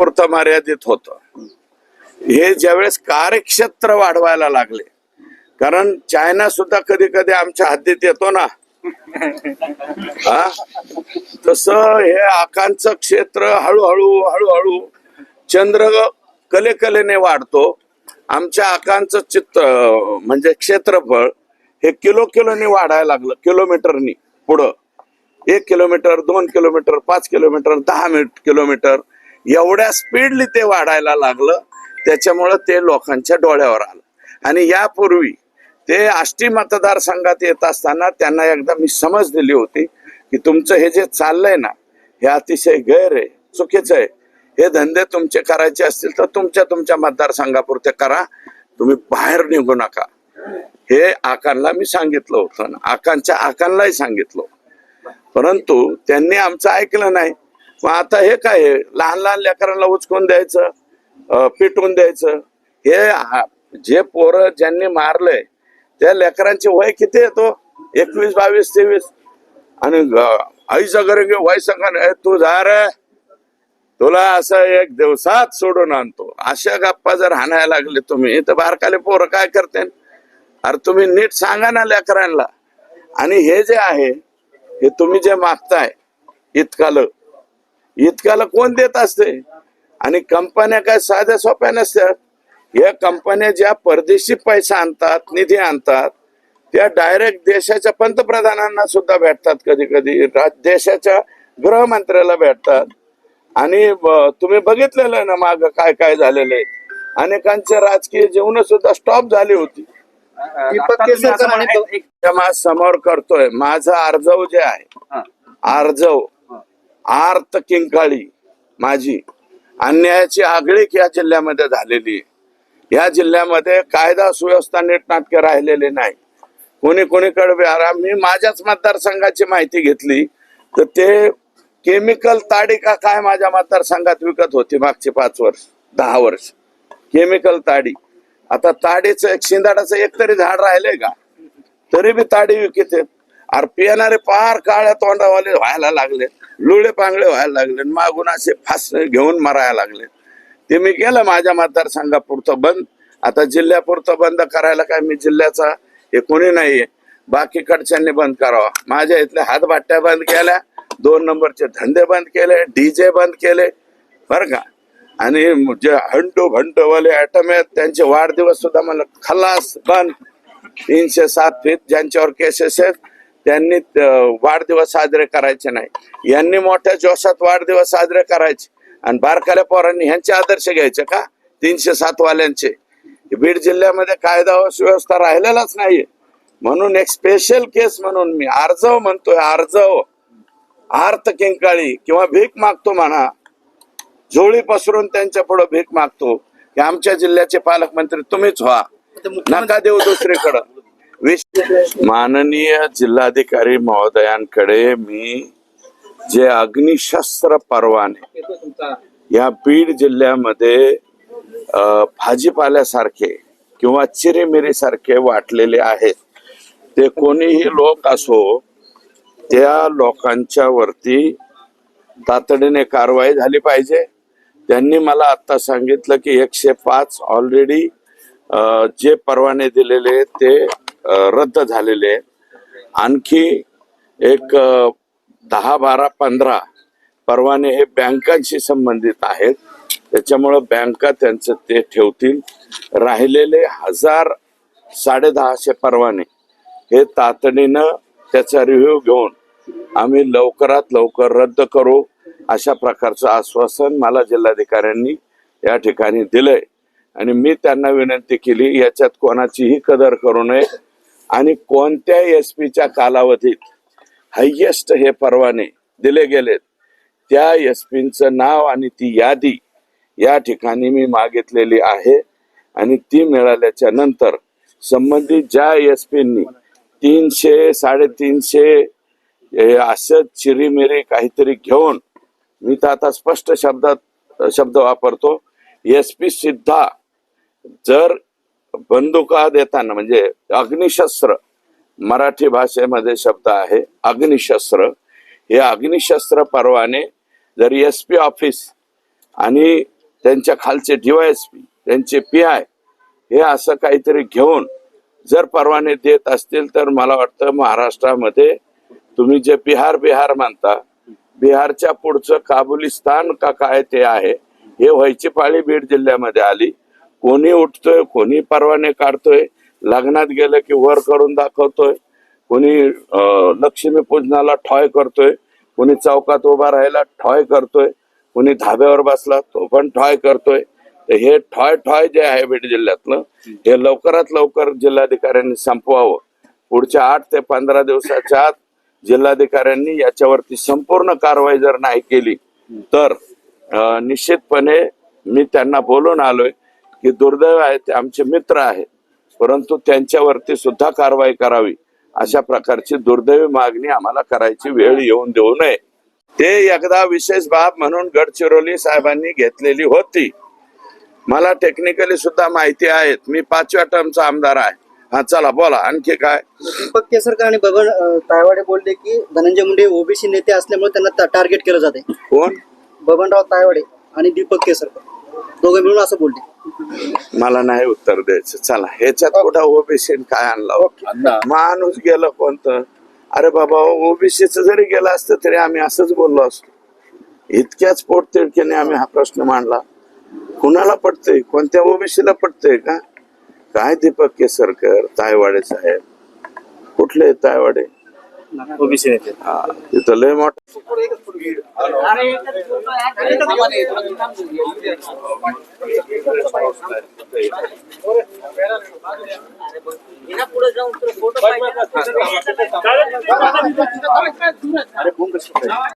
पुरतं मर्यादित होत. हे ज्यावेळेस कार्यक्षेत्र वाढवायला लागले कारण चायना सुद्धा कधी कधी आमच्या हद्दीत येतो ना. हा? हे आकांचं क्षेत्र हळूहळू हळूहळू चंद्र कले कलेने वाढतो. आमच्या आकांचं चित्र म्हणजे क्षेत्रफळ हे किलो किलोने वाढायला लागलं किलोमीटरनी पुढं. एक किलोमीटर दोन किलोमीटर पाच किलोमीटर दहा मिनिट किलोमीटर. एवढ्या स्पीडली ते वाढायला लागलं त्याच्यामुळं ते लोकांच्या डोळ्यावर आलं. आणि यापूर्वी ते आष्टी मतदारसंघात येत असताना त्यांना एकदा मी समज दिली होती की तुमचं हे जे चाललंय ना हे अतिशय गैर आहे चुकीचं आहे. हे धंदे तुमचे करायचे असतील तर तुमच्या तुमच्या मतदारसंघापुरते करा. तुम्ही बाहेर निघू नका. हे आकांना मी सांगितलं होतं आकांच्या आकांनाही सांगितलं परंतु त्यांनी आमचं ऐकलं नाही. मग आता हे काय लहान लहान लेकरांना उचकून द्यायचं पिटून पिटवून द्यायचं. हे जे पोरं ज्यांनी मारलंय त्या लेकरांचे वय किती येतो एकवीस बावीस तेवीस. आणि ग- आईचं घर वय सगळं तू जा रे. तुला असं एक दिवसात सोडून आणतो. अशा गप्पा जर हाणायला लागले तुम्ही तर बारकाले पोरं काय करते अरे तुम्ही नीट सांगा ना लेकरांना. आणि हे जे आहे हे तुम्ही जे मागताय इतकालं इतकाला कोण देत असते? आणि कंपन्या काय साध्या सोप्या नसतात. या कंपन्या ज्या परदेशी पैसा आणतात निधी आणतात त्या डायरेक्ट देशाच्या पंतप्रधानांना सुद्धा भेटतात कधी कधी देशाच्या गृहमंत्र्याला भेटतात. आणि तुम्ही बघितलेलं आहे ना माग काय काय झालेलं आहे. अनेकांचे राजकीय जीवन सुद्धा स्टॉप झाली होती. समाज समोर करतोय. माझं आर्जव जे आहे आर्जव आर्त किंकाळी माझी. अन्यायाची आगळीक या जिल्ह्यामध्ये झालेली आहे. या जिल्ह्यामध्ये कायदा सुव्यवस्था नीटनाटके राहिलेले नाही. कोणी कोणीकडे आता मी माझ्याच मतदारसंघाची माहिती घेतली तर ते केमिकल ताडी का काय माझ्या मतदारसंघात विकत होती मागचे पाच वर्ष दहा वर्ष. केमिकल ताडी. आता ताडीचं एक शिंदाडाचं एक तरी झाड राहिले का? तरी बी ताडी विकत आहेत. अरे पिणारे पार काळ्या तोंडावाले व्हायला लागले लुळे पांगळे व्हायला लागले आणि मागून असे फास घेऊन मरायला लागले. ते मी केलं माझ्या मतदारसंघापुरतं बंद. आता जिल्ह्यापुरतं बंद करायला काय मी जिल्ह्याचा हे कोणी नाहीये. बाकीकडच्यांनी बंद करावा. माझ्या इथल्या हातभाट्या बंद केल्या दोन नंबरचे धंदे बंद केले डीजे बंद केले बर का? आणि जे हंटू भंटूवाले ॲटम आहेत त्यांचे वाढदिवस सुद्धा मला खलास बंद. तीनशे सात फीट ज्यांच्यावर केसेस आहेत त्यांनी वाढदिवस साजरे करायचे नाही. यांनी मोठ्या जोशात वाढदिवस साजरे करायचे. आणि बारकाल्या पोरांनी ह्यांचे आदर्श घ्यायचे का? तीनशे सात वाल्यांचे. बीड जिल्ह्यामध्ये कायदा व सुव्यवस्था राहिलेलाच नाहीये. म्हणून एक स्पेशल केस म्हणून मी आर्जव म्हणतोय आर्जव. आर्त किंकाळी किंवा भीक मागतो म्हणा. झोळी पसरून त्यांच्या पुढे भीक मागतो. की आमच्या जिल्ह्याचे पालकमंत्री तुम्हीच व्हा. नका देऊ दुसरीकडं. माननीय जिल्हाधिकारी महोदयांकडे मी जे अग्निशस्त्र परवाने या बीड जिल्ह्यामध्ये भाजीपाल्यासारखे किंवा चिरेमिरी सारखे वाटलेले आहेत. ते कोणीही लोक असो त्या लोकांच्या वरती तातडीने कारवाई झाली पाहिजे. त्यांनी मला आता सांगितलं की एकशे पाच ऑलरेडी जे परवाने दिलेले ते रद्द झालेले आहेत. आणखी एक दहा बारा पंधरा परवाने हे बँकांशी संबंधित आहेत. त्याच्यामुळं बँका त्यांचं ते ठेवतील. राहिलेले हजार साडे दहाशे परवाने हे तातडीनं त्याचा रिव्ह्यू घेऊन आम्ही लवकरात लवकर रद्द करू. अशा प्रकारचं आश्वासन मला जिल्हाधिकाऱ्यांनी या ठिकाणी दिलंय. आणि मी त्यांना विनंती केली याच्यात कोणाचीही कदर करू नये. आणि कोणत्या एस पीच्या कालावधीत हायेस्ट हे परवाने दिले गेलेत. त्या एस पीचं नाव आणि ती यादी या ठिकाणी मी मागितलेली आहे आणि ती मिळाल्याच्या नंतर संबंधित ज्या एस पींनी तीनशे साडेतीनशे हे असं चिरीमिरी काहीतरी घेऊन मी तर आता स्पष्ट शब्दात शब्द वापरतो एस पी सुद्धा जर बंदुका देताना म्हणजे अग्निशस्त्र मराठी भाषेमध्ये शब्द आहे अग्निशस्त्र. हे अग्निशस्त्र परवाने जर एस पी ऑफिस आणि त्यांच्या खालचे डीवायएसपी त्यांचे पी आय हे असं काहीतरी घेऊन जर परवाने देत असतील तर मला वाटतं महाराष्ट्रामध्ये तुम्ही जे बिहार बिहार मानता बिहारच्या पुढचं काबुलिस्तान का काय ते आहे हे व्हायची पाळी बीड जिल्ह्यामध्ये आली. कोणी उठतोय कोणी परवाने काढतोय लग्नात गेलं की वर करून दाखवतोय कोणी लक्ष्मी पूजनाला ठॉय करतोय कोणी चौकात उभा राहायला ठॉय करतोय कोणी धाब्यावर बसला तो पण ठॉय करतोय. तर हे ठॉय ठॉय जे आहे बीड जिल्ह्यातलं हे लवकरात लवकर जिल्हाधिकाऱ्यांनी संपवावं. पुढच्या आठ ते पंधरा दिवसाच्या आत जिल्हाधिकाऱ्यांनी याच्यावरती संपूर्ण कारवाई जर नाही केली तर निश्चितपणे मी त्यांना बोलून आलोय की दुर्दैव आहे ते आमचे मित्र आहेत. परंतु त्यांच्यावरती सुद्धा कारवाई करावी अशा प्रकारची दुर्दैवी मागणी आम्हाला करायची वेळ येऊन देऊ नये. ते एकदा विशेष बाब म्हणून गडचिरोली साहेबांनी घेतलेली होती. मला टेक्निकली सुद्धा माहिती आहेत. मी पाचव्या टर्मचा आमदार आहे. हा चला बोला आणखी काय? दीपक केसरकर आणि बबन तायवाडे बोलले की धनंजय मुंडे ओबीसी नेते असल्यामुळे त्यांना टार्गेट केलं जाते. कोण? बबनराव तायवाडे आणि दीपक केसरकर. दोघे मिळून असं बोलले. मला नाही उत्तर द्यायचं. चला ह्याच्यात कुठं ओबीसी काय आणला? माणूस गेलं कोणतं? अरे बाबा ओबीसीच जरी गेलं असतं तरी आम्ही असंच बोललो असतो. इतक्याच पोटतिडकीने आम्ही हा प्रश्न मांडला. कुणाला पटतंय? कोणत्या ओबीसीला पटतंय का? काय दीपक केसरकर तायवाडे साहेब. कुठले तायवाडे? ओबीसी नेते तिथं लय मोठ